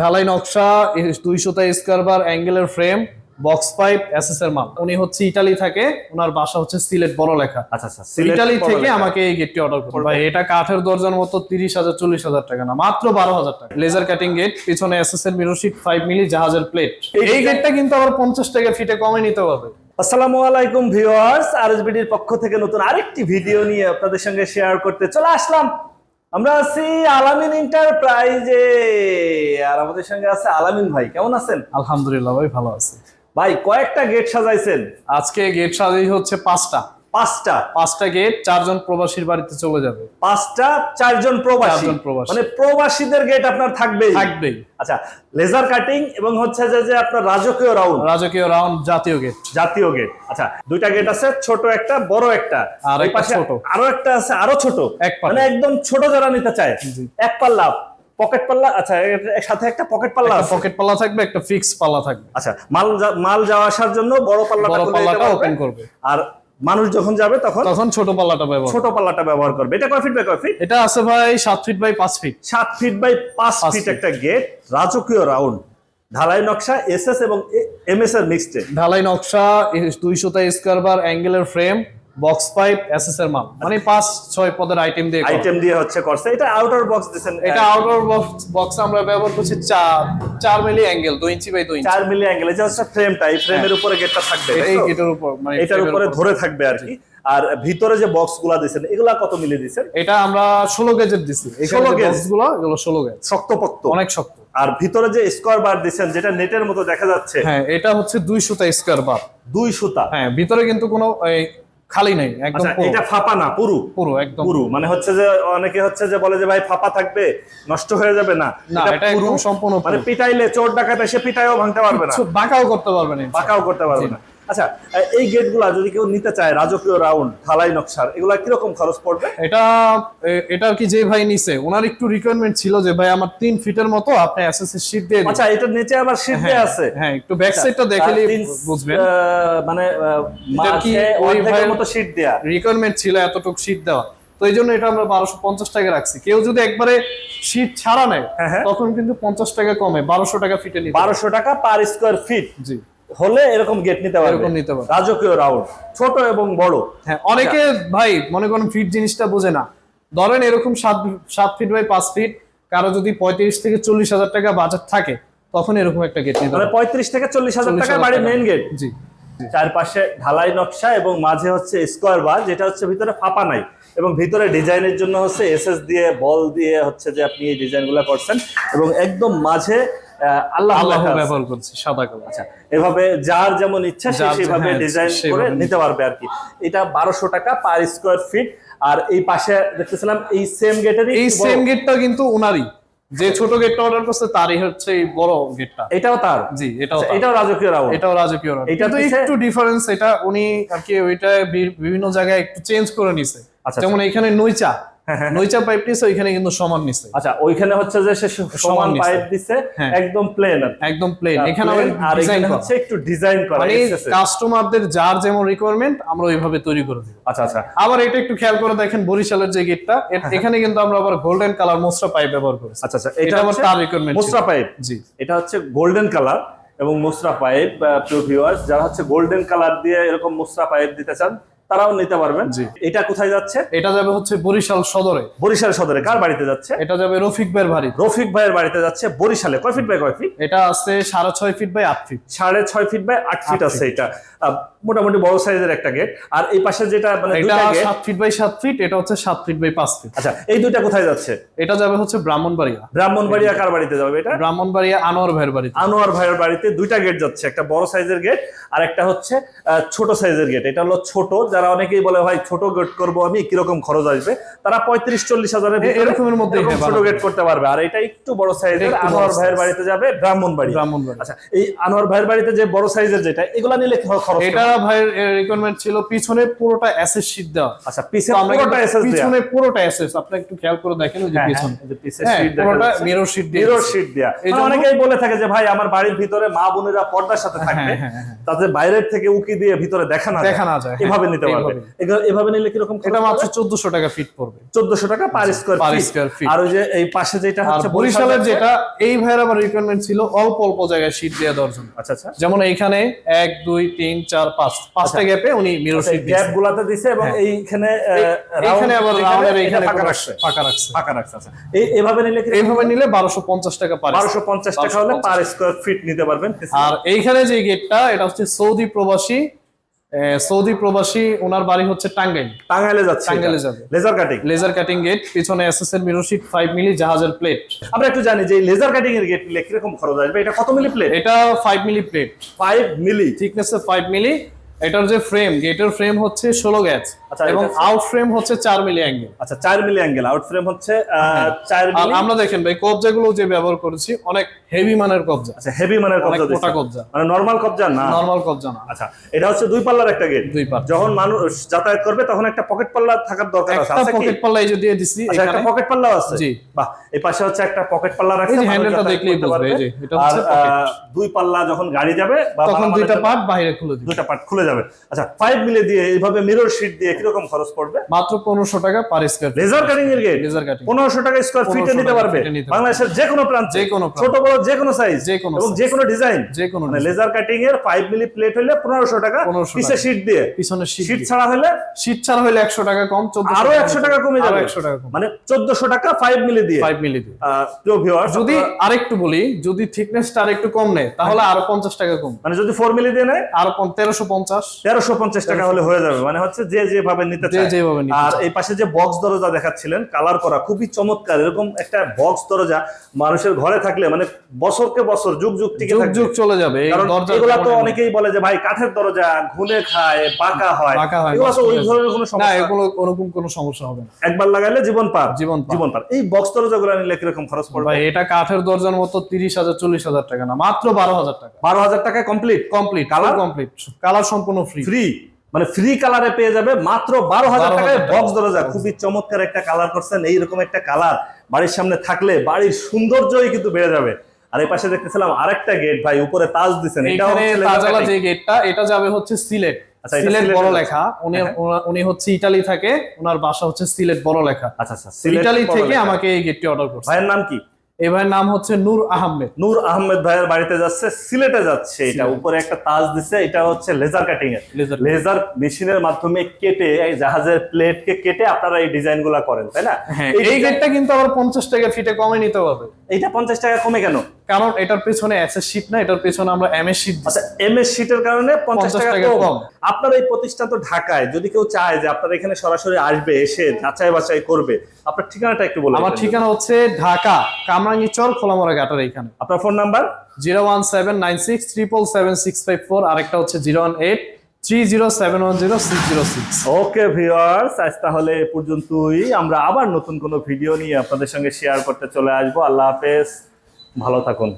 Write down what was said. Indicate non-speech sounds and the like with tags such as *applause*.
ঢালাই নকশা দুইশোটা স্কোয়ার বার অ্যাঙ্গেলের ফ্রেম বক্স পাইপ এসএস এর মাল। উনি হচ্ছে ইটালি থাকে ওনার বাসা হচ্ছে সিলেট বড় লেখা আচ্ছা আচ্ছা ইটালি থেকে আমাকে এই গেটটি অর্ডার করুন। ভাই এটা কাঠের দরজার মতো তিরিশ হাজার চল্লিশ হাজার টাকা না মাত্র বারো হাজার টাকা। লেজার কাটিং গেট পিছনে এসএস এর মিরর শিট ফাইভ মিলি জাহাজের প্লেট এই গেটটা কিন্তু আবার পঞ্চাশ টাকা ফিটে কমে নিতে হবে। আসসালামু আলাইকুম ভিউয়ার্স আরএসবিডির পক্ষ থেকে নতুন আরেকটি ভিডিও নিয়ে আপনাদের সঙ্গে শেয়ার করতে চলে আসলাম। আমরা আছি আলামিন এন্টারপ্রাইজে। আর আমাদের সঙ্গে আছে আলামিন ভাই কেমন আছেন? আলহামদুলিল্লাহ ভাই ভালো আছি। ভাই কয়েকটা গেট সাজাইছেন। আজকে গেট সাজাই হচ্ছে পাঁচটা। পাঁচটা। পাঁচটা গেট চারজন প্রবাসীর বাড়িতে চলে যাবে। পাঁচটা চারজন প্রবাসী। মানে প্রবাসীদের গেট আপনার থাকবেই। থাকবেই। আচ্ছা লেজার কাটিং এবং হচ্ছে যে যে আপনার রাজকীয় রাউন্ড রাজকীয় রাউন্ড জাতীয় গেট জাতীয় গেট আচ্ছা দুইটা গেট আছে ছোট একটা বড় একটা। আর এই পাশে ছোট। আরও একটা আছে আরও ছোট। এক। মানে একদম ছোট যারা নিতে চায়। এক পাল্লা পকেট পাল্লা আচ্ছা সাথে একটা পকেট পাল্লা পকেট পাল্লা থাকবে একটা ফিক্স পাল্লা থাকবে। আচ্ছা মাল মাল যাওয়া আসার জন্য বড় পাল্লাটা বড় পাল্লাটা ওপেন করবে। আর মানুষ যখন যাবে তখন তখন ছোট পাল্লাটা ব্যবহার ছোট পাল্লাটা ব্যবহার করবে। এটা কয় ফিট বাই কয় ফিট এটা আছে ভাই সাত ফিট বাই পাঁচ ফিট সাত ফিট বাই পাঁচ ফিট একটা গেট রাজকীয় রাউন্ড ঢালাই নকশা এসএস এবং এমএস এর মিক্সড ঢালাই নকশা দুইশোটা স্কোয়ার বার অ্যাঙ্গেলের ফ্রেম বক্স পাইপ এসএস এর মাল মানে পাঁচ ছয় পদের আইটেম দিয়ে আইটেম দিয়ে হচ্ছে করছে। এটা আউটার বক্স দিয়েছেন এটা আউটডোর বক্স বক্স আমরা ব্যবহার করছি চার চার মিলি অ্যাঙ্গেল দুই ইঞ্চি বাই দুই ইঞ্চি চার মিলি অ্যাঙ্গেল এটা হচ্ছে ফ্রেমটা এই ফ্রেমের উপরে গেটটা থাকবে এই গেটের উপর মানে এটার উপরে ধরে থাকবে আর কি। আর ভিতরে যে বক্সগুলা দিয়েছেন এগুলা কত মিলি দিয়েছেন? এটা আমরা ষোলো গেজের 16 যে গেজ? গুলো এগুলো ষোলো গেজ শক্তপোক্ত। অনেক শক্ত। আর ভিতরে যে স্কোয়ার বার দিয়েছেন যেটা নেটের মতো দেখা যাচ্ছে হ্যাঁ এটা হচ্ছে দুইশোটা স্কোয়ার বার দুই সুতা। হ্যাঁ ভিতরে কিন্তু কোনো খালি নেই একদম আচ্ছা এটা ফাপা না পুরু? পুরু একদম। পুরু মানে হচ্ছে যে অনেকে হচ্ছে যে বলে যে ভাই ফাঁপা থাকবে নষ্ট হয়ে যাবে না। না এটা পুরু, সম্পূর্ণ মানে পিটাইলে চোর ডাকাত এসে পিটাইও ভাঙতে পারবে না। বাঁকাও করতে পারবে না বাঁকাও করতে পারবে না। আচ্ছা এই গেটগুলা যদি কেউ নিতে চায় রাজকীয় রাউন্ড ঢালাই নকশার এগুলা কীরকম খরচ পড়বে? এটা এটা কি যে ভাই নিছে ওনার একটু রিকোয়ারমেন্ট ছিল যে ভাই আমার তিন ফিটের মতো আপনি এসএসসি শীট দিয়ে আচ্ছা এটার নিচে আবার সিট দেয়া আছে? হ্যাঁ একটু ব্যাক সাইডটা দেখলে বুঝবেন। মানে কি ওই ভাইয়ের- মতো সিট দেয়া? রিকোয়ারমেন্ট ছিল এতটুকু শীট দেওয়া। তো এই জন্য এটা আমরা বারোশো পঞ্চাশ টাকা রাখছি। কেউ যদি একবারে শীট ছাড়া নেয় হ্যাঁ, হ্যাঁ। তখন কিন্তু পঞ্চাশ টাকা কমে বারোশো টাকা ফিটে নিতে বারোশো টাকা পার স্কোয়ার ফিট জি। হলে এরকম গেট নিতে পারবে। এরকম নিতে পারবে। রাজকীয় রাউন্ড ছোট এবং বড়। হ্যাঁ অনেকে ভাই মনে করেন ফিট জিনিসটা বোঝে না। ধরেন এরকম সাত সাত ফিট বাই পাঁচ ফিট কারও যদি পঁয়ত্রিশ থেকে চল্লিশ হাজার টাকা বাজেট থাকে তখন এরকম একটা গেট নিতে মানে পারবে। পঁয়ত্রিশ থেকে চল্লিশ হাজার টাকা বাড়ি টাকা। মেইন গেট জি। চারপাশে ঢালাই নকশা এবং মাঝে হচ্ছে স্কোয়ার বার যেটা হচ্ছে ভিতরে ফাঁপা নাই এবং ভিতরে ডিজাইনের জন্য হচ্ছে এসএস দিয়ে বল দিয়ে হচ্ছে যে আপনি এই ডিজাইনগুলো করছেন এবং একদম মাঝে আল্লাহ আল্লাহ ব্যবহার করছি সাদা কালার আচ্ছা এভাবে যার যেমন ইচ্ছা সেভাবে ডিজাইন করে নিতে পারবে আর কি। এটা বারোশো টাকা পার স্কোয়ার ফিট আর এই পাশে দেখতেছিলাম এই সেম গেটেরই এই সেম গেটটা কিন্তু উনারই। যে ছোট গেটটা অর্ডার করছে তারই হচ্ছে এই বড় গেটটা এটাও তার। জি এটাও আচ্ছা, এটাও রাজকীয় রাউন্ড। এটাও রাজকীয় রাউন্ড। কিন্তু পিছে- একটু ডিফারেন্স এটা উনি আর কি ওইটা বিভিন্ন জায়গায় একটু চেঞ্জ করে নিছে। আচ্ছা, যেমন এখানে নইচা *laughs* নইচা পাইপ নিছে ওইখানে কিন্তু সমান নিছে। আচ্ছা ওইখানে হচ্ছে যে সে সমান পাইপ দিছে হ্যাঁ। একদম প্লেন একদম প্লেন এখানে আবার আর ডিজাইন এখানে হচ্ছে একটু ডিজাইন করা মানে কাস্টমারদের যার যেমন রিকোয়ারমেন্ট আমরা ওইভাবে তৈরি করে দিব। আচ্ছা আচ্ছা। আবার এটা একটু খেয়াল করে দেখেন বরিশালের যে গেটটা এখানে কিন্তু আমরা আবার গোল্ডেন কালার মোস্ট্রা পাইপ ব্যবহার করেছি। আচ্ছা আচ্ছা। এটা হচ্ছে তার রিকোয়ারমেন্ট মোসরা পাইপ জি। এটা হচ্ছে গোল্ডেন কালার এবং মোসরা পাইপ প্রিয় ভিউয়ার্স যারা হচ্ছে গোল্ডেন কালার দিয়ে এরকম মোসরা পাইপ দিতে চান তারাও নিতে পারবেন। জি। এটা কোথায় যাচ্ছে? এটা যাবে হচ্ছে বরিশাল সদরে। বরিশাল সদরে। কার বাড়িতে যাচ্ছে? এটা যাবে রফিক ভাইয়ের বাড়ি। রফিক ভাইয়ের বাড়িতে যাচ্ছে বরিশালে। কয় ফিট বাই কয় ফিট? এটা আছে সাড়ে ছয় ফিট বাই আট ফিট। সাড়ে ছয় ফিট বাই আট ফিট আছে এটা। মোটামুটি বড় সাইজের একটা গেট। আর এই পাশে যেটা মানে এটা সাত ফিট বাই সাত ফিট এটা হচ্ছে সাত ফিট বাই পাঁচ ফিট। আচ্ছা এই দুইটা কোথায় যাচ্ছে? এটা যাবে হচ্ছে ব্রাহ্মণবাড়িয়া। ব্রাহ্মণবাড়িয়া কার বাড়িতে যাবে এটা? ব্রাহ্মণবাড়িয়া আনোয়ার ভাইয়ের বাড়িতে। আনোয়ার ভাইয়ের বাড়িতে দুইটা গেট যাচ্ছে। একটা বড় সাইজের গেট আর একটা হচ্ছে আহ, ছোট সাইজের গেট। এটা হলো ছোট যারা অনেকেই বলে ভাই ছোট গেট করব আমি কীরকম খরচ আসবে? তারা পঁয়ত্রিশ চল্লিশ হাজারের এরকমের এরকম হ্যাঁ, ছোট গেট করতে পারবে। আর এটা একটু বড় সাইজের আনোয়ার ভাইয়ের বাড়িতে যাবে ব্রাহ্মণবাড়ি। ব্রাহ্মণবাড়িয়া আচ্ছা এই আনোয়ার ভাইয়ের বাড়িতে যে বড় সাইজের যেটা এগুলা নিলে খরচ এটা ভাইয়ের রিকোয়ারমেন্ট ছিল পিছনে পুরোটা অ্যাসেস শীট দেওয়া। আচ্ছা পিছে তো আমরা পুরোটা এসএস পিছনে পুরোটা অ্যাসেস আপনি একটু খেয়াল করে দেখেন ওই যে হ্যাঁ, পিছনে। হ্যাঁ, যে পিছে sheet দেখা পুরোটা মিরর শীট দিয়ে মিরর। শিট মানে অনেকেই বলে থাকে যে ভাই আমার বাড়ির ভিতরে মা বোনেরা পর্দার সাথে থাকবে। তাতে বাইরের থেকে উকি দিয়ে ভিতরে দেখা না দেখা না যায়, হ্যাঁ, এভাবে নিতে পারবে। এভাবে নিলে কীরকম এটা মাত্র চোদ্দশো টাকা ফিট পড়বে। চোদ্দশো টাকা per square per square feet। আর ওই যে এই পাশে যেটা হচ্ছে বরিশালের যেটা এই ভাইয়ের আবার রিকোয়ারমেন্ট ছিল অল্প অল্প জায়গায় শীট দেওয়া দেওয়ার জন্য। আচ্ছা আচ্ছা। যেমন এইখানে এক দুই তিন চার পাঁচ পাঁচটা গ্যাপে উনি মিরর শীট গ্যাপ গুলাতে দিছে এবং হ্যাঁ। এইখানে এইখানে আবার রাউন্ডের এইখানে ফাঁকা রাখছে। ফাঁকা রাখছে। ফাঁকা রাখছে আচ্ছা। এই- এভাবে নিলে কি এইভাবে নিলে বারোশো পঞ্চাশ টাকা পারে বারোশো পঞ্চাশ টাকা হলে পার স্কোয়ার ফিট নিতে পারবেন। আর এইখানে যে গেটটা এটা হচ্ছে সৌদি প্রবাসী সৌদি প্রবাসী ওনার বাড়ি হচ্ছে টাঙ্গাইল। টাঙ্গাইলে যাচ্ছে টাঙ্গাইলে যাবে। Laser cutting laser cutting gate পিছনে এসএসএল এর মিরর শীট ফাইভ মিলি জাহাজের প্লেট আমরা একটু জানি যে লেজার কাটিং এর গেট লেখ কীরকম খরচ আসবে? এটা কত মিলি প্লেট এটা 5 মিলি প্লেট 5 মিলি থিকনেস 5 মিলি এটার যে ফ্রেম গেটের ফ্রেম হচ্ছে ষোলো গ্যাস আচ্ছা, এবং আউট ফ্রেম হচ্ছে চার মিলি অ্যাঙ্গেল আচ্ছা চার মিলি অ্যাঙ্গেল আউট ফ্রেম হচ্ছে হ্যাঁ। চার আর মিলি আমরা দেখেন ভাই কবজাগুলো যে ব্যবহার করেছি অনেক হেভি মানের কবজা। আচ্ছা হেভি মানের কবজা মোটা কবজা। মানে নরমাল কবজা না? নর্মাল কবজা না। আচ্ছা এটা হচ্ছে দুই পাল্লার একটা গেট দুই পাল্লা। যখন মানুষ যাতায়াত করবে তখন একটা পকেট পাল্লা থাকার দরকার আছে। একটা পকেট পাল্লা এই যে দিয়ে দিছি একটা পকেট পাল্লাও আছে? জি। বাহ এই পাশে হচ্ছে একটা পকেট পাল্লা রাখছে এই হ্যান্ডেলটা দেখলেই বুঝবে, এই যে, এটা হচ্ছে pocket। আহ, দুই পাল্লা যখন গাড়ি যাবে বা তখন দুইটা পার্ট বাইরে খুলে দিই দুইটা পার্ট খুলে যাবে। আচ্ছা ফাইভ মিলে দিয়ে এইভাবে মিরর শিট দিয়ে কীরকম খরচ পড়বে? মাত্র পনেরোশো টাকা পার স্কোয়ার লেজার কাটিং এর গেট লেজার কাটিং পনেরোশো টাকা স্কোয়ার ফিটে নিতে পারবে। বাংলাদেশের যে কোনো প্রান্তে? যে কোনো ছোট বড় যে কোনো সাইজ যে কোনো এবং যে কোনো ডিজাইন যে কোনো মানে লেজার কাটিং এর ফাইভ মিলি প্লেট হলে পনেরোশো টাকা 1500 পিসে টাকা। দিয়ে। পিছনে শীট ছাড়া হলে? শীট ছাড়া হলে একশো টাকা কম আরও একশো টাকা কমে যাবে। একশো টাকা মানে চোদ্দশো টাকা ফাইভ মিলি দিয়ে। ফাইভ মিলি দিয়ে। যদি আরেকটু বলি যদি থিকনেসটা আরেকটু কম নেয় তাহলে আরও পঞ্চাশ টাকা কম। মানে যদি ফোর মিলি দিয়ে নেয়? আরও তেরোশো পঞ্চাশ। তেরোশো পঞ্চাশ টাকা হলে হয়ে যাবে। মানে হচ্ছে যে যেভাবে নিতে চায়। আর এই পাশে যে বক্স দরজা দেখাচ্ছিলেন কালার করা খুবই চমৎকার। এরকম একটা বক্স দরজা মানুষের ঘরে থাকলে মানে বছরকে বছর যুগ যুগ টিকে যুগ যুগ চলে যাবে। এগুলা তো অনেকেই বলে যে ভাই কাঠের দরজা ঘুনে খায় বাঁকা হয়। এগুলো তো ওই ধরনের কোনো না সমস্যা। এগুলো ওরকম কোনো সমস্যা হবে না। একবার লাগাইলে জীবন পার। জীবন পার। জীবন পার। এই বক্স দরজা গুলো নিলে কীরকম খরচ পড়বে? ভাই এটা কাঠের দরজার মতো তিরিশ হাজার চল্লিশ হাজার টাকা না মাত্র বারো হাজার টাকা। বারো হাজার টাকায় complete complete colour complete colour সম্পূর্ণ ফ্রি ফ্রি মানে ফ্রি কালারে পেয়ে যাবে মাত্র বারো হাজার 12,000 টাকায় টাকা। বক্স দরজা খুবই চমৎকার একটা কালার করছেন এইরকম একটা কালার বাড়ির সামনে থাকলে বাড়ির সৌন্দর্যই কিন্তু বেড়ে যাবে। আর এই পাশে দেখতেছিলাম আরেকটা গেট ভাই উপরে তাজ দিছেন। এটাও। যে গেটটা এটা যাবে হচ্ছে সিলেট। আচ্ছা, সিলেট বড় লেখা উনি হ্যাঁ। উনি হচ্ছে ইটালি থাকে ওনার বাসা হচ্ছে সিলেট বড় লেখা আচ্ছা আচ্ছা ইটালি থেকে আমাকে এই গেটটি অর্ডার করছে। ভাইয়ের নাম কি? এই ভাইয়ের নাম হচ্ছে নূর আহমেদ। নূর আহমেদ ভাইয়ের বাড়িতে যাচ্ছে সিলেটে যাচ্ছে। এটা উপরে একটা তাজ দিছে এটা হচ্ছে লেজার কাটিং এর। লেজার মেশিনের মাধ্যমে কেটে এই জাহাজের প্লেট কে কেটে আপনারা এই ডিজাইনগুলা করেন তাই না? হ্যাঁ এই এই গেটটা কিন্তু আবার পঞ্চাশ টাকা ফিটে কমে নিতে হবে। এইটা পঞ্চাশ টাকা কমে কেন? কারণ এটার পেছনে অ্যাসেস শীট না এটার পেছনে আমরা এমএস শীট আচ্ছা এমএস শীটের কারণে পঞ্চাশ টাকা কম। আপনার এই প্রতিষ্ঠান তো ঢাকায় যদি কেউ চায় যে আপনার এখানে সরাসরি আসবে এসে যাচাই বাছাই করবে আপনার ঠিকানাটা একটু বলুন আমার ঠিকানা হচ্ছে ঢাকা কামরাঙ্গিচর খোলামোড়া ঘাটার এইখানে। আপনার phone number zero one seven nine six triple seven six five four আরেকটা হচ্ছে zero one eight three zero seven one zero six zero six. Okay viewers আজ তাহলে এ পর্যন্তই। আমরা আবার নতুন কোনো ভিডিও নিয়ে আপনাদের সঙ্গে শেয়ার করতে চলে আসব। আল্লাহ হাফেজ। ভালো থাকুন।